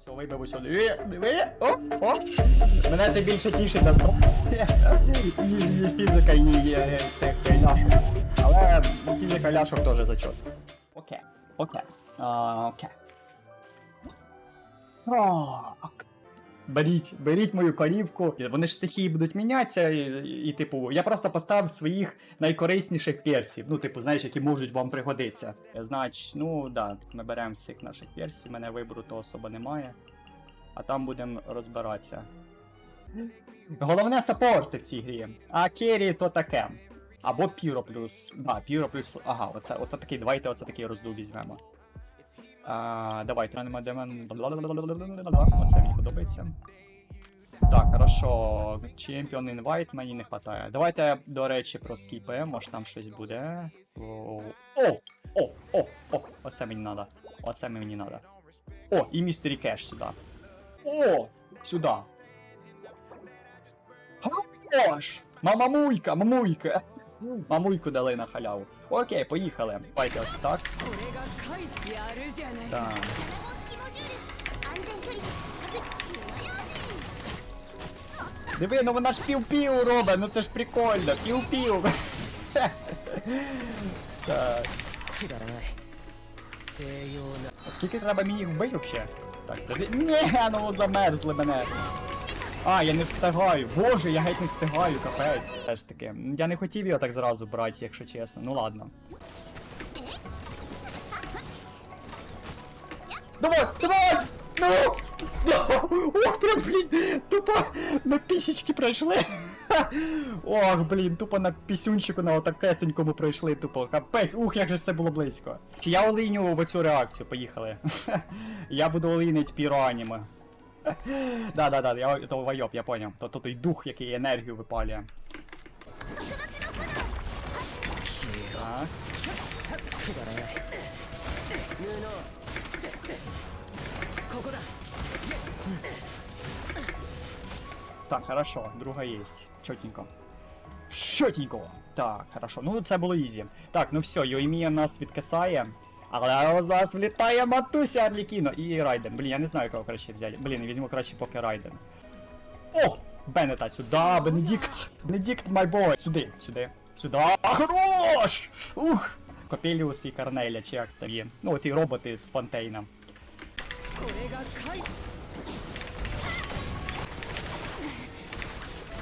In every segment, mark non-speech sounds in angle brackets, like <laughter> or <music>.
Все, вибив сюди. Диви, о, о. Мене це більше тішить на 100. І, фізика, і, цих ляшок. Але фізика ляшок теж зачет. Окей, окей. Окей. Беріть, беріть мою корівку. Вони ж стихії будуть мінятися, і, і, і, типу, я просто поставив своїх найкорисніших персів. Ну, типу, знаєш, які можуть вам пригодитися. Значить, ну да, ми беремо всіх наших персів, мене вибору то особо немає. А там будемо розбиратися. Головне саппорти в цій грі. А керрі то таке. Або Піро плюс. Да, Піро плюс. Ага, оце, оце такий, давайте оце такий роздув візьмемо. А, давайте ранимо демон. Оце мені подобається. Так, хорошо. Champion Invite мені не вистачає. Давайте, до речі, проскіпаємо, може там щось буде. О, о, о, о, о, оце мені треба. Оце мені треба. О, і містері кеш сюди. О, сюди. Хорош! Мамамуйка, мамуйка. Мамуйку дали на халяву. Окей, поїхали. Давайте ось так. Диви, ну вона ж пів-пів робить, ну це ж прикольно, пів-пів. <laughs> так. А скільки треба мені їх вбити взагалі? Так, тобі... Ні, ну замерзли мене. А, я не встигаю. Боже, я геть не встигаю, капець. Теж таки. Я не хотів його так зразу брати, якщо чесно. Ну ладно. Давай, давай! Ну! Ну! Ох, прям, блін, тупо на пісічки пройшли. <laughs> Ох, блін, тупо на пісюнчику на отакесенькому пройшли, тупо. Капець, ух, як же це було близько. Чи я олиню в оцю реакцію, поїхали. <laughs> я буду олинить піро аніме. <laughs> Да, да, да, я это вайоб, я понял. То тут и дух, який энергию выпали. Так. Хорошо, друга есть. Чотенько. Чотенько! Так, хорошо. Ну це было изи. Так, ну все, Йоймія нас відкисає. Але у нас влітає матуся Арлікіно і Райден. Блін, я не знаю, кого краще взяли. Блін, візьму краще поки Райден. О! Бенета, сюди, Бенедикт! Бенедикт, май бой! Сюди, сюди, сюди. Хорош! Ух! Копеліус і Карнеля, чи як там є. Ну, ті роботи з фонтейном.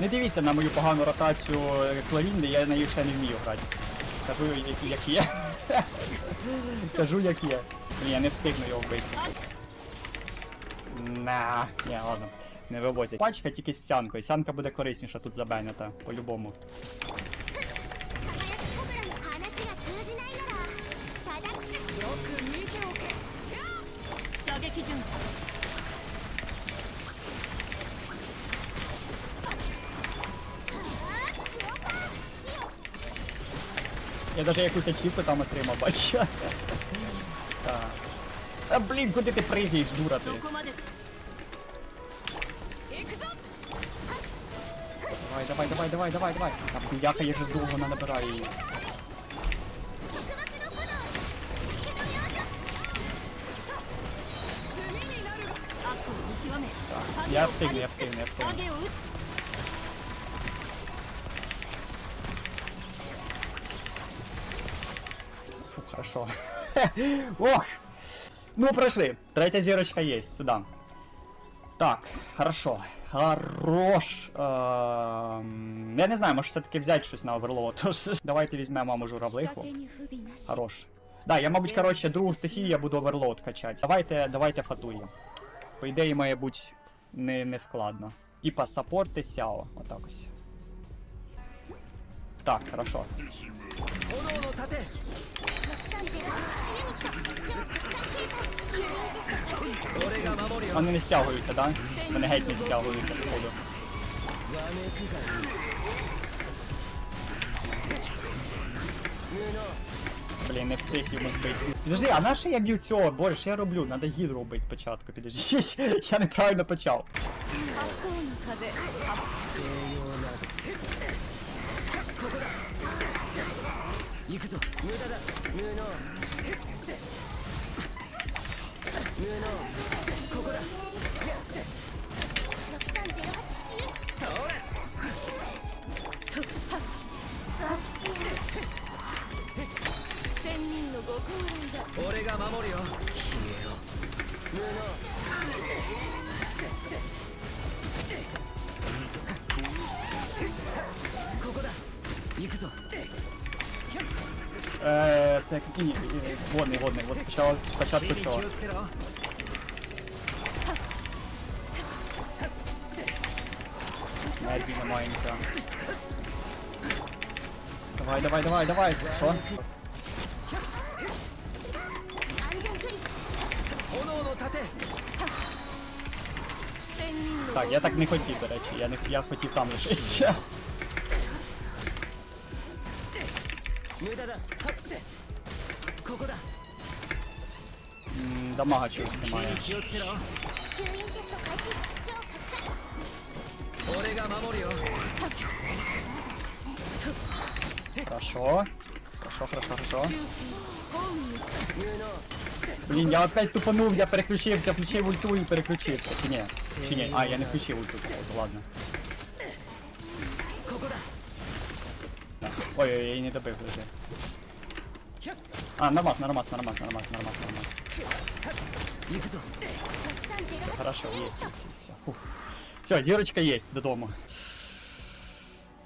Не дивіться на мою погану ротацію клавінди, я на нею ще не вмію грати. Кажу, як є. Кажу, як є. Ні, я не встигну його вбити. На, ні, ладно. Не вивозять. Пачка тільки з сянкою. Сянка буде корисніша тут забенята, по-любому. Я даже якусь ачіпи там отримав, бач. Так. Та блін, куди ти пригаєш, дура ти? Давай, давай, давай, давай, давай, давай. Там хуяка я вже довго не набираю її. Так, я встигну, я встигну, я встигну. хорошо. <laughs> Ох! Ну, прошли. Третья зерочка есть сюда. Так, хорошо. Хорош. Я не знаю, может, все-таки взять что-то на <laughs> оверлоуд. Давайте візьмемо маму журавлиху. Хорош. Да, я, мабуть, короче, другу стихію я буду оверлоуд качать. Давайте, давайте фатуємо. По ідеї, має бути не, не складно. Типа саппорт і сяо. Отак ось. Так, хорошо. Вони не стягуються, так? Да? Вони геть не стягуються, походу. Блін, не встиг йому збити. Підожди, а наше я б'ю цього? Боже, що я роблю? Надо гідру бити спочатку, підожди. <laughs> Я неправильно почав. 行くぞ。無駄だ。無ーノ能。ーここだ。そら千人のご高齢だ。俺が守るよ。消えよ。ムーここだ。行くぞ。Е, це як... Ні, водний, водний. Ось спочатку, спочатку цього. Нерві немає нічого. Давай, давай, давай, давай. Що? Так, я так не хотів, до речі, я не я хотів там лишитися. М, Дамага чогось 指 немає. に気をつけろ吸引テスト開始超拡散俺が守るよ Хорошо. Хорошо, хорошо, хорошо. 無能 Блін, я опять тупанув, я переключився, включив ульту і переключився. Чи ні? Чи ні? А, я не включив ульту. О, Ладно. Ой, ой, я не добив, подожди. А, нормас, нормас, нормас, нормас, нормас, нормас. Все, хорошо, есть, есть, есть, все. Фух. Все, зирочка есть до дома.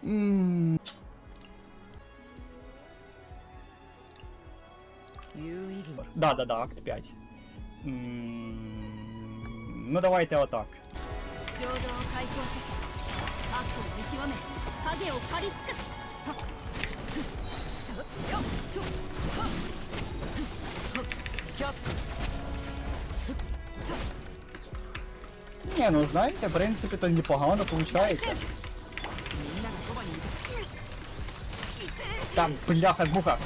М -м -м. Да, да, да, акт 5. М -м ну давайте отак. Вот Ні, ну знаєте, в принципі, то непогано виходить. Там, бляха, муха.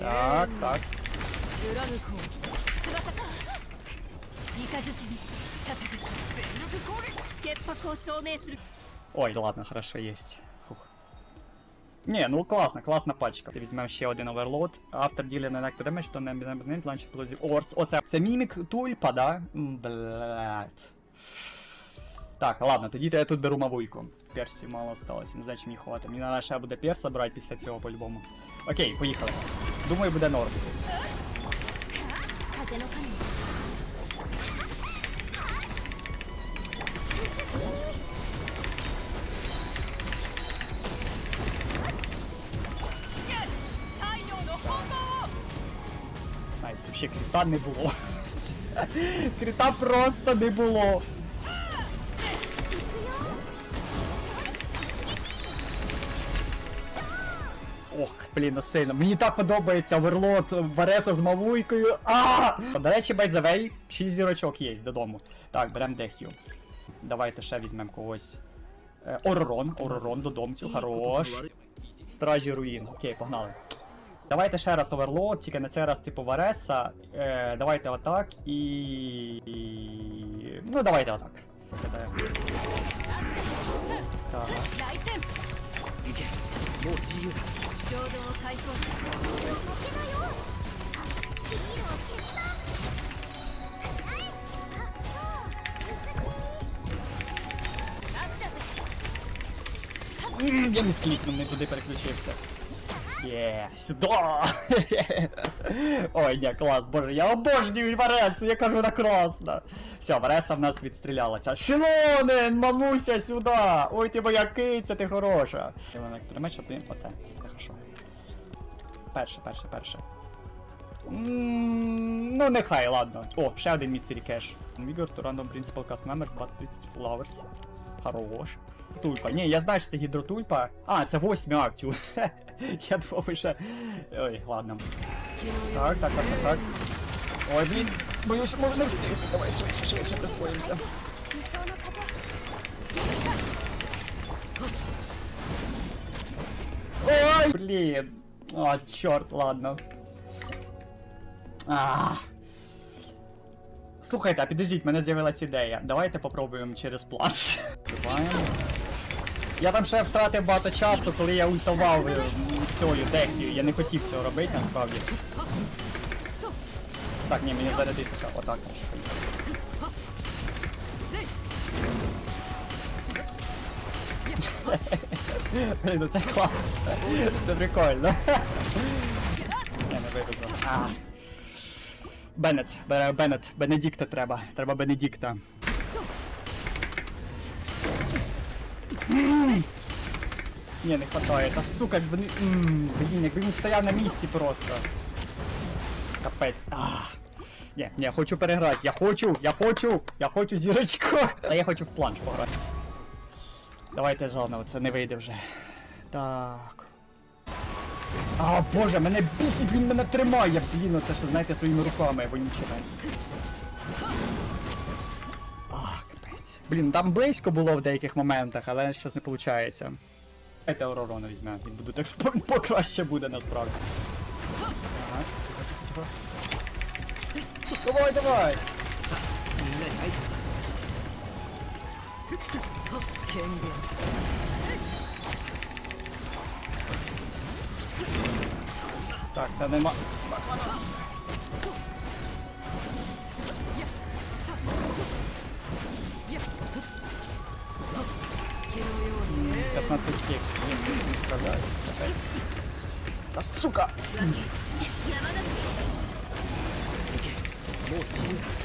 Так, так. Ой, ладно, хорошо, есть. Фух. Не, ну класно, класна пачка. Візьмемо ще один оверлот. Автор ділі на некто демедж, то не не ланчер плюзів. О, оце. Це мімік тульпа, да? М, Блядь. Так, ладно, тоді то я тут беру мавуйку. Персів мало осталось, не знаю, чи мені хватить. Мені треба ще буде перса брати після цього по-любому. Окей, поїхали. Думаю, буде норм. Вообще крита не було. Крита просто не було. Ох, блін, сильно. Мені так подобається оверлот Вареса з мавуйкою. А! До речі, байзавей, 6 зірочок є додому. Так, беремо дехю. Давайте ще візьмемо когось. Е, Оророн, Оророн додомцю, хорош. Стражі руїн. Окей, погнали. Давайте ще раз оверлоуд, тільки на цей раз типу Вареса. Е, Давайте атак і... Ну давайте атак. Так. Я не склікнув, не туди переключився. Є, сюди! Ой, ні, клас, боже, я обожнюю Варесу, я кажу, вона класна. Все, Вареса в нас відстрілялася. Шилонен, мамуся, сюди! Ой, ти моя киця, ти хороша. Вона меч, ти, оце, це це хорошо. Перше, перше, перше. М, Ну, нехай, ладно. О, ще один містері кеш. Configure to random principal cast members, but it's. Хорош. Тульпа. не я знаю, що це гідротульпа. А, це восьмий актів. <laughs> Я думав, ще... Ой, ладно. Так, так, так, так, так. Ой, блін, боюсь, може не встиг. Давай швидше, швидше присвоїмося. Ой, блін. О, чорт, ладно. Ах. Слухайте, а підождіть, в мене з'явилась ідея. Давайте попробуємо через плач. Я там ще втратив багато часу, коли я ультував е, цією дехію. Я не хотів цього робити насправді. Так, ні, мені зарядитися треба. Отак. Блін, ну це класно. Це прикольно. Не, не вивезло. Бенет, Бенет, Бенедікта треба. Треба Бенедікта. Ні, не хватає. Та сука, якби Блін, якби він стояв на місці просто. Капець. Ах. Ні, ні, хочу переграти. Я хочу, я хочу, я хочу зірочку. Та я хочу в планш пограти. Давайте жодного, це не вийде вже. Так. А, боже, мене бісить, він мене тримає. Блін, оце ще, знаєте, своїми руками вонючими. Блін, там близько було в деяких моментах, але щось не виходить. Давайте Ауророна візьмемо, він буде так що <laughs> покраще буде насправді. Ага, тихо, тихо. Давай, давай! Так, та нема. М, 15 сек. Блин, не справляюсь. опять. Да сука! もう自由だ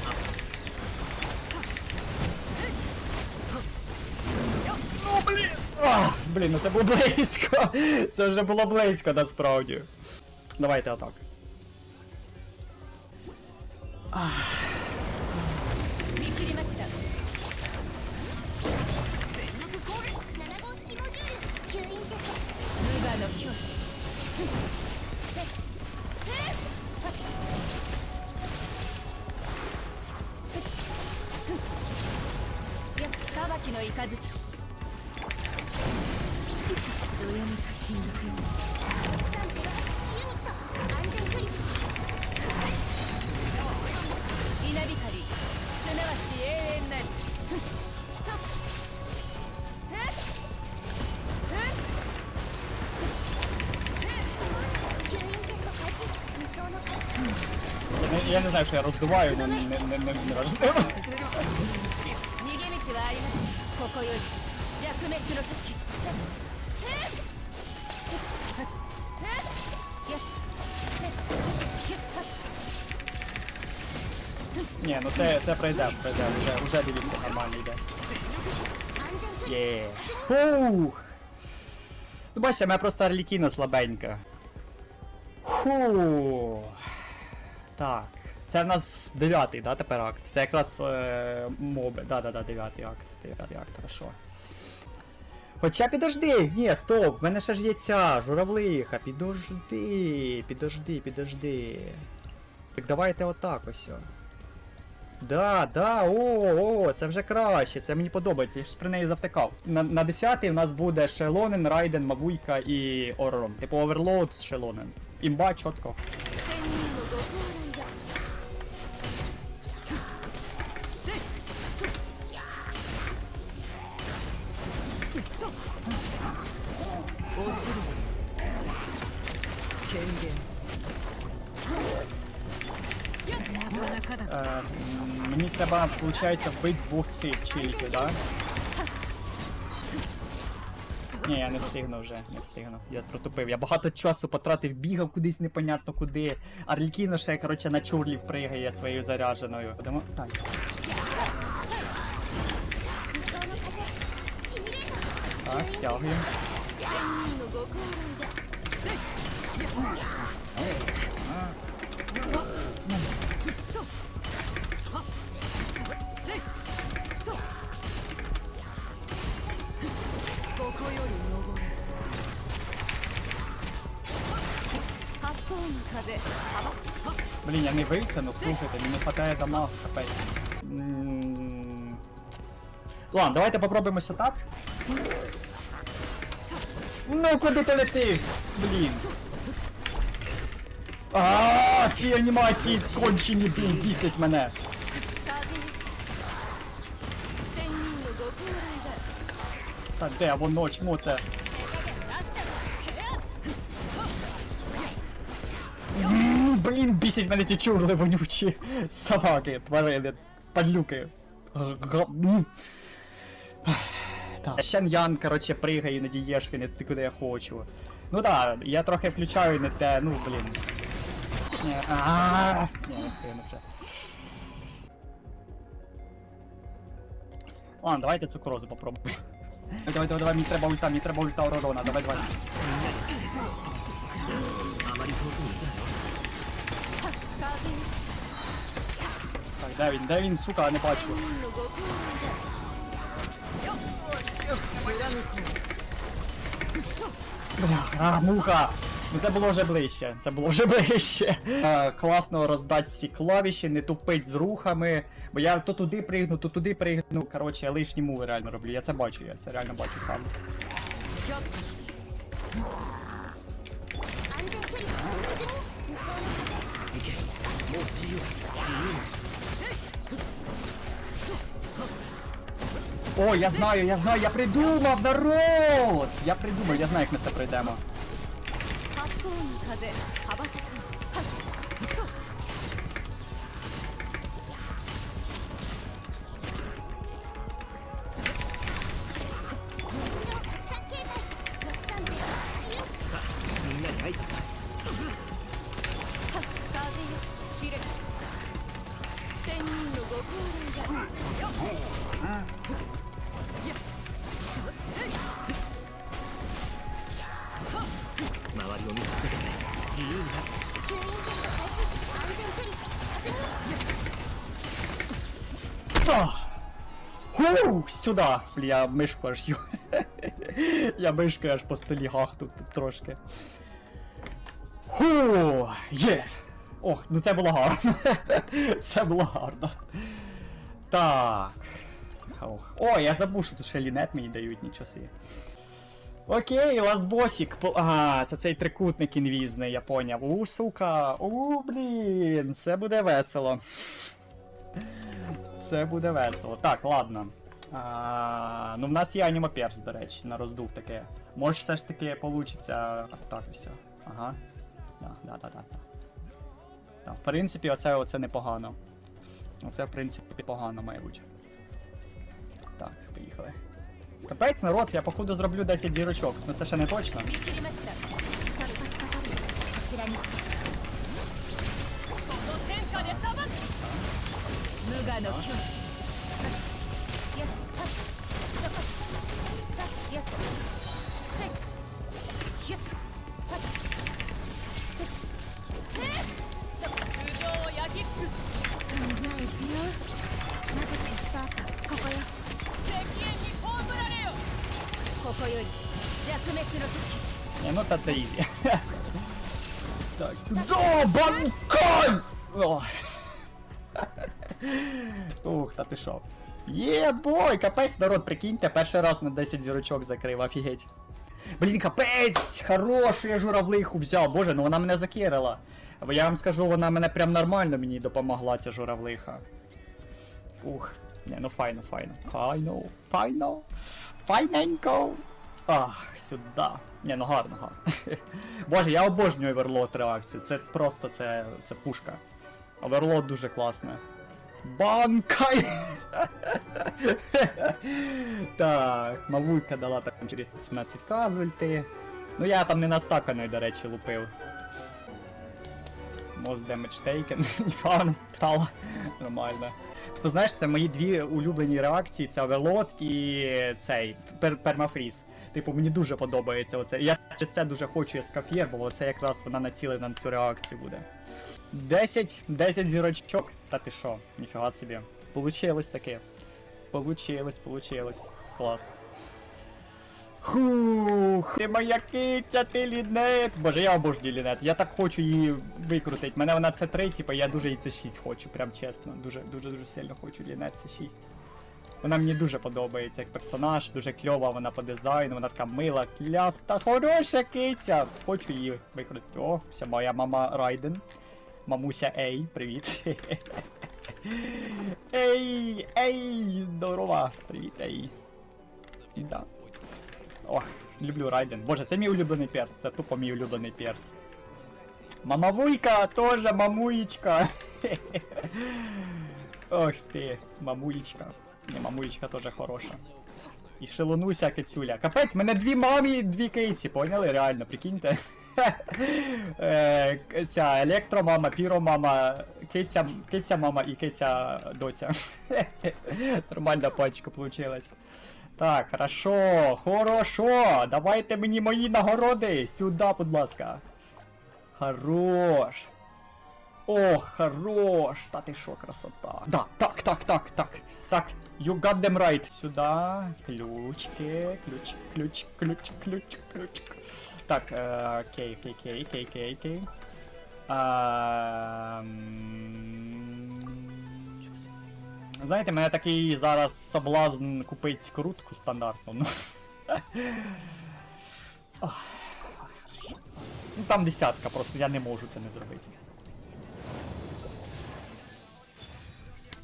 блін, ну це було близько! <laughs> Це вже було близько насправді. Давайте отак. знаю, що я роздуваю, але не, не, не, не, не важливо. 逃げ道はありますここより弱滅の時Ні, ну це, це пройде, пройде, вже, вже дивіться, нормально йде. 安全クリッ Є. Фух. Ну бачите, мене просто Арлікіна слабенька. Фу. Так. Це в нас дев'ятий, да, тепер акт. Це якраз е, моби. Да, да, да, дев'ятий акт. Дев'ятий акт, хорошо. Хоча підожди, ні, стоп, в мене ще ж є ця журавлиха. Підожди, підожди, підожди. Так давайте отак ось. Да, да, о, о, це вже краще, це мені подобається, я ж при неї завтикав. На, на 10 у нас буде Шелонен, Райден, Мавуйка і Оророн. Типу оверлоуд з Шелонен. Імба чітко. Е, мені треба, виходить, вбити двох цих чильків, да? Ні, я не встигну вже, не встигну. Я протупив. Я багато часу потратив, бігав кудись непонятно куди. Арлькіно ще, коротше, на чурлів пригає своєю заряженою. Будемо. Так. Так, стягуємо. Блин, я не вився, но слухайте, мені не хватає дамаг, капець. Ладно, давайте попробуем сетап. Ну куди ти летиш? Блін. Ааа, ці анімації кончені, блін, бісять мене. Та де воно, чмо це? Ну, блін, бісять мене ці чурли вонючі. Собаки, тварини, падлюки. Так. Шен'ян, короче, пригає на дієшки, не туди, куди я хочу. Ну так, да, я трохи включаю не те, ну блін. Ні, а Ні, не встигну вже. Ладно, давайте цукрозу попробуємо. <laughs> Давай, давай, давай, мені треба ульта, мені треба ульта уродона, давай, давай. Так, де він, де він, сука, не бачу. А, муха! Ну це було вже ближче, це було вже ближче. А, класно роздати всі клавіші, не тупить з рухами. Бо я то туди пригну, то туди пригну. Коротше, я лишні муви реально роблю. Я це бачу, я це реально бачу сам. О, я знаю, я знаю, я придумав, народ! Я придумав, я знаю, як ми це пройдемо. Ху, сюда. Я мишку аж ю. <laughs> я мишкою аж по столі гахну тут трошки. Ху! Є! О, ну це було гарно. <laughs> це було гарно. Так. Ох. О, я забув, що тут ще лінет мені дають, нічого собі. Окей, ластбосік. Ага, це цей трикутник інвізний, я поняв. У, сука. У, блін, це буде весело. Це буде весело. Так, ладно. А, ну, в нас є Аніма Перс, до речі, на роздув таке. Може, все ж таки получиться. Так, ось. Ага. Да, да, да, да. да. В принципі, оце, оце непогано. Оце, в принципі, погано, має бути. Так, поїхали. Капець, народ, я походу зроблю 10 зірочок. Ну це ще не точно. 切 はっやっせいひゅっ Єбой, капець, народ, прикиньте, перший раз на 10 зірочок закрив, офігеть. Блін, капець! Хорошу я журавлиху взяв, боже, ну вона мене закирила. Бо я вам скажу, вона мене прям нормально мені допомогла, ця журавлиха. Ух, не, ну файно, файно. Файно, файно, файненько. Ах, сюди. Не, ну гарно, гарно. <laughs> Боже, я обожнюю оверлот реакцію. Це просто це, це пушка. Оверлот дуже класне. Банкай! <laughs> так, Мавулька дала там 417к з ульти. Ну я там не настаканої, до речі, лупив. Most damage taken. <laughs> Фарм впала. Нормально. Тобто, знаєш, це мої дві улюблені реакції: це Оверлот і цей пер пермафріз. Типу, мені дуже подобається оце. Я через це дуже хочу ескафір, бо це якраз вона націлена на цю реакцію буде. 10, 10 зірочок. Та ти що, ніфіга собі. Получилось таке. Получилось, получилось. Клас. Хух, ти моя киця, ти лінет. Боже, я обожнюю лінет. Я так хочу її викрутити. Мене вона це 3, типу, я дуже їй це 6 хочу, прям чесно. Дуже дуже дуже сильно хочу лінет це 6. Вона мені дуже подобається як персонаж, дуже кльова вона по дизайну, вона така мила, кляста, хороша киця. Хочу її викрутити. О, це моя мама Райден. Мамуся Ей, привіт. <laughs> Ей, ей, здорова. Привіт, ей. Да. Ох, люблю Райден. Боже, це мій улюблений перс, це тупо мій улюблений перс. Мамавуйка, тоже мамуєчка. <laughs> Ох ти, мамуєчка. Не, мамуєчка теж хороша. І шелонуся кицюля. Капець, мене дві мамі і дві киці, поняли? Реально, прикиньте. <laughs> Е, Ця електромама, піромама, киця, киця мама і киця доця. <laughs> Нормальна пачка получилась. Так, хорошо, хорошо. Давайте мені мої нагороди. Сюди, будь ласка. Хорош. Ох, хорош. Та ти що, красота. Да, так, так, так, так. Так, you got them right. Сюда. Ключики, ключ, ключ, ключ, ключ, ключ. Так, е, окей, окей, окей, окей, окей, окей. Ем, Знаєте, мене такий зараз соблазн купити крутку стандартну. Ну. Ну там десятка, просто я не можу це не зробити.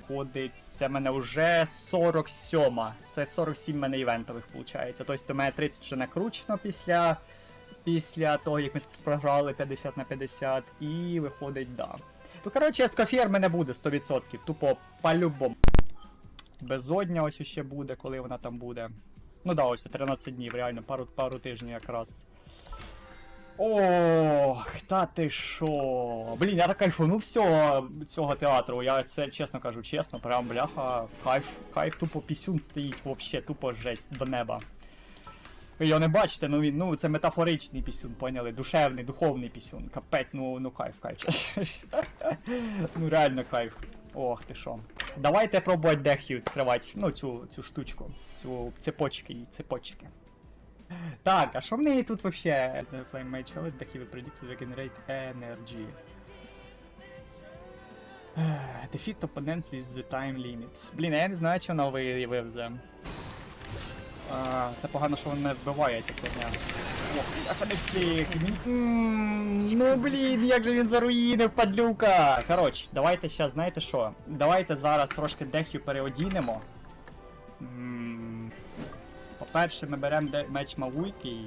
Ходить, це в мене вже 47. Це 47 в мене івентових виходить. Тобто у мене 30 вже накручено після, після того, як ми тут програли 50 на 50. І виходить, да. То коротше, ескофір мене буде 100%. Тупо по-любому. Безодня ось ще буде, коли вона там буде. Ну да, ось 13 днів, реально, пару, пару тижнів якраз. Ох, та ти шо. Блін, я так кайфанув всього цього театру. Я це чесно кажу, чесно, прям бляха, кайф, кайф тупо пісюн стоїть вообще, тупо жесть до неба. Ви його не бачите, ну він, ну це метафоричний пісюн, поняли? Душевний, духовний пісюн. Капець, ну, ну кайф, кайф. <laughs> ну реально кайф. Ох ти шо. Давайте пробувати дехі відкривати, ну цю, цю штучку, цю цепочки і цепочки. Так, а що в неї тут вообще? The flame show that he will regenerate energy. Defeat opponents with the time limit. Блін, я не знаю, чи вона виявив за. Це погано, що він не вбиває ця встиг. Ну блін, як же він заруїнив, падлюка. Коротше, давайте ще, знаєте що? Давайте зараз трошки дехю переодінемо. По-перше, ми беремо меч Мавуйки.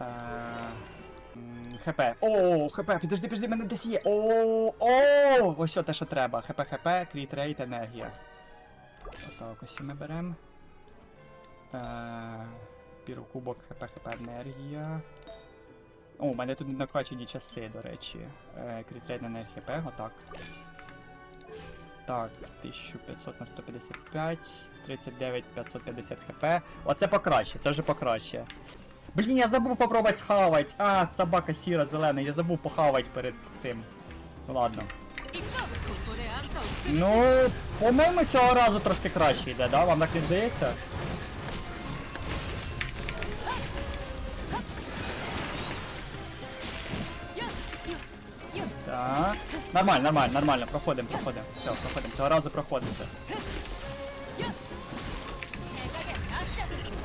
Е, ХП. О, ХП, підожди, підожди, мене десь є. О, о, ось те, що треба. ХП, ХП, кріт рейт, енергія. Отак, ось і ми беремо. Е, Пірокубок, ХП, ХП, енергія. О, у мене тут накачані часи, до речі. Е, кріт рейт, енергія, ХП, отак. Так, 1500 на 155, 39 550 хп. Оце покраще, це вже покраще. Блін, я забув попробувати схавать. А, собака сіра, зелена, я забув похавати перед цим. Ладно. Ну, по-моєму, цього разу трошки краще йде, да? Вам так не здається? Так. Нормально, нормально, нормально, проходимо, проходимо. Все, проходимо. Цього разу проходиться.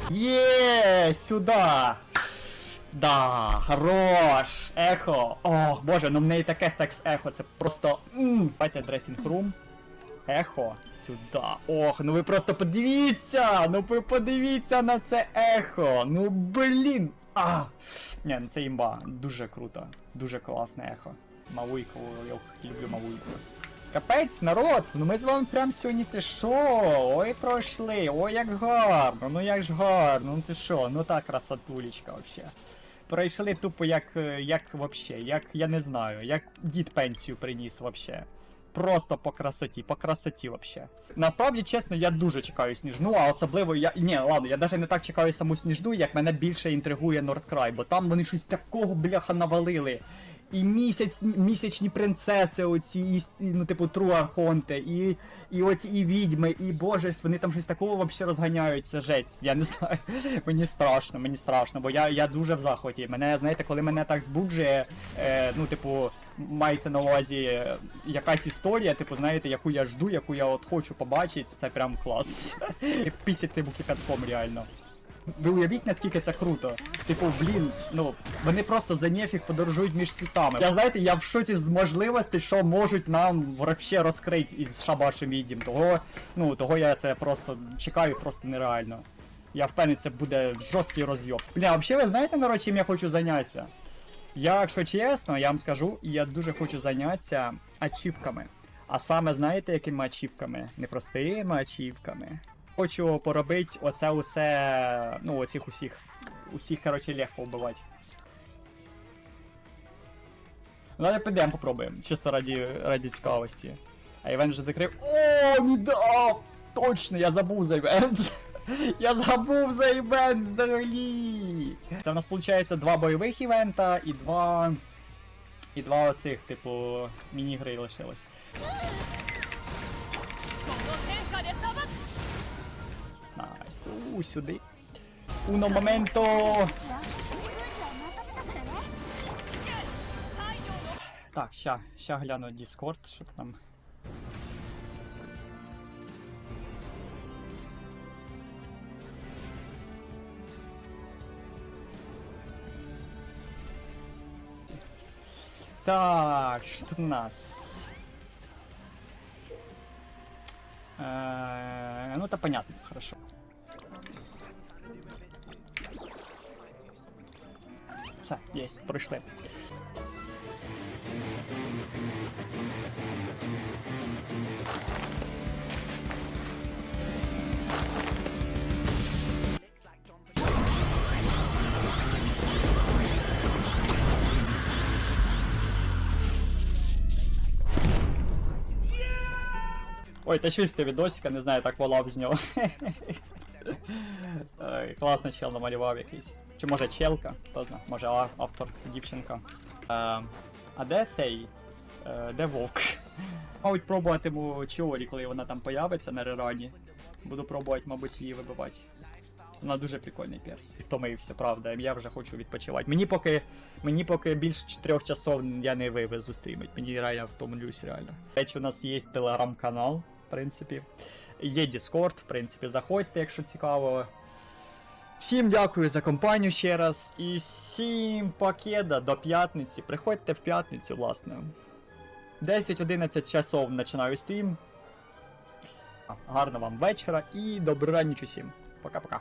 Є, сюда. Да, хорош. Ехо. Ох, боже, ну в неї таке секс ехо, це просто. Давайте дресінг рум. Ехо, сюди. Ох, ну ви просто подивіться! Ну ви подивіться на це ехо. Ну блін. А. Ні, ну це імба. Дуже круто. Дуже класне ехо. Мавуйку, ох, люблю мавуйку. Капець, народ, ну ми з вами прям сьогодні ти шо? Ой, пройшли, ой, як гарно, ну як ж гарно, ну ти шо, ну та красотулечка вообще. Пройшли тупо як, е, як вообще, як я не знаю, як дід пенсію приніс вообще. Просто по красоті, по красоті вообще. Насправді, чесно, я дуже чекаю сніжну, а особливо я. Ні, ладно, я навіть не так чекаю саму сніжну, як мене більше інтригує Нордкрай, бо там вони щось такого бляха навалили. І місяць, місячні принцеси, оці, і, ну, типу, Тру Архонте, і, і оці і відьми, і боже, вони там щось такого вообще розганяють, це жесть. Я не <laughs> знаю. мені страшно, мені страшно, бо я, я дуже в захваті. Мене, знаєте, коли мене так збуджує, е, ну, типу, мається на увазі е, якась історія, типу, знаєте, яку я жду, яку я от хочу побачити, це прям клас. <laughs> Пісяти кипятком реально. Ви уявіть, наскільки це круто. Типу, блін, ну вони просто за нефіг подорожують між світами. Я знаєте, я в шоці з можливостей, що можуть нам вообще розкрити із шабашем відім. Того, ну, того я це просто чекаю просто нереально. Я впевнений, це буде жорсткий розйоб. Бля, взагалі ви знаєте, народ, чим я хочу зайнятися? Якщо чесно, я вам скажу, я дуже хочу зайнятися ачівками. А саме знаєте, якими ачівками? Не простими ачівками. Хочу поробити оце усе. Ну, оцих усіх. Усіх, коротше, лег повбивати. Ну, давайте підемо попробуємо. Чисто раді, раді цікавості. А івент вже закрив. О, дав! Точно, я забув за івент. <laughs> Я забув за івент взагалі. Це в нас виходить два бойових івента і два. І два оцих, типу, міні-гри лишилось зараз. У, сюди. Уно моменто! Так, ща, ща гляну Discord, що там. Так, що тут у нас? Е, ну, это понятно, хорошо. Все, есть, пройшли. Ой, та щось цього відосика, не знаю, так волав з нього. <laughs> Ой, Класно чел намалював якийсь. Чи може челка, хто знає, може автор дівчинка. Е, а де цей? Е, де вовк? Мабуть, пробуватиму Чіорі, коли вона там появиться на рерані. Буду пробувати, мабуть, її вибивати. Вона дуже прикольний перс. Втомився, правда. Я вже хочу відпочивати. Мені поки, мені поки більше 4 часов я не вивезу стрімить. Мені реально втомлюсь реально. Речі, у нас є телеграм-канал, в принципі. Є Discord, в принципі, заходьте, якщо цікаво. Всім дякую за компанію ще раз. І всім пакеда до п'ятниці. Приходьте в п'ятницю, власне. 10-11 часов починаю стрім. Гарного вам вечора і добраніч усім. Пока-пока.